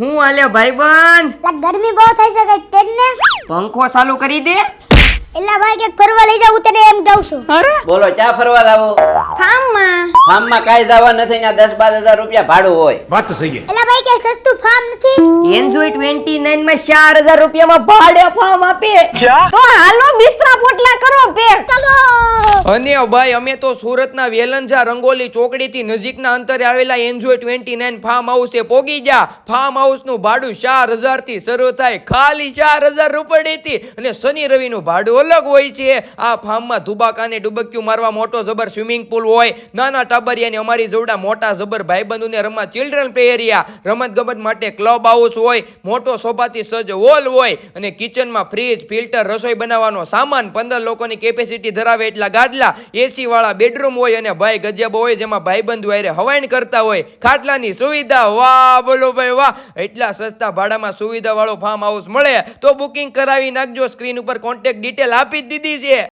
હું આલે ભાઈબંધ. લા ગરમી બહુ થઈ છે કંઈક તેજ ને. પંખો ચાલુ કરી દે. એટલે ભાઈ કે ફરવા લઈ જાવ તને એમ કહું છું. બોલો ચા ફરવા લાવો? ફાર્મમાં ફાર્મમાં કાઈ જવા નથી દસ બાર હજાર રૂપિયા ભાડું હોય. વાત સહી છે એટલે ભાઈ કે સસ્તું ફાર્મ નથી? એન્જોય ટ્વેન્ટી નાઇનમાં ચાર હજાર રૂપિયામાં ભાડે ફાર્મ આપે. તો હાલો બિસ્તરા પોટલા અને ભાઈ, અમે તો સુરતના વેલંજા રંગોલી ચોકડીથી નજીકના અંતરે આવેલા એન્જોય ટ્વેન્ટી નાઇન ફાર્મ હાઉસે પોગી ગયા. ફાર્મ હાઉસનું ભાડું ચાર હજારથી શરૂ થાય. ખાલી ચાર હજાર રૂપિયાથી અને શનિ રવિનું ભાડું અલગ હોય છે. આ ફાર્મમાં ધુબાકાને ડુબક્યું મારવા મોટો જબર સ્વિમિંગ પુલ હોય. નાના ટાબરિયાની અમારી જોડા મોટા જબર ભાઈબંધોને રમવા ચિલ્ડ્રન પ્લે એરિયા રમત ગમત માટે ક્લબ હાઉસ હોય, મોટો સોફાથી સજ્જ હોલ હોય અને કિચનમાં ફ્રીજ ફિલ્ટર રસોઈ બનાવવાનો સામાન પંદર લોકોની કેપેસિટી ધરાવે એટલા ગાડલા એસી વાળા બેડરૂમ હોય અને ભાઈ ગજબ હોય, જેમાં ભાઈબંધ વાયરે હવાઈન કરતા હોય, ખાટલાની સુવિધા, વાહ, બોલો ભાઈ, વાહ. એટલા સસ્તા ભાડામાં સુવિધા વાળો ફાર્મ હાઉસ મળે, તો બુકિંગ કરાવી નાખજો સ્ક્રીન ઉપર કોન્ટેક્ટ ડિટેલ આપી જ દીધી છે.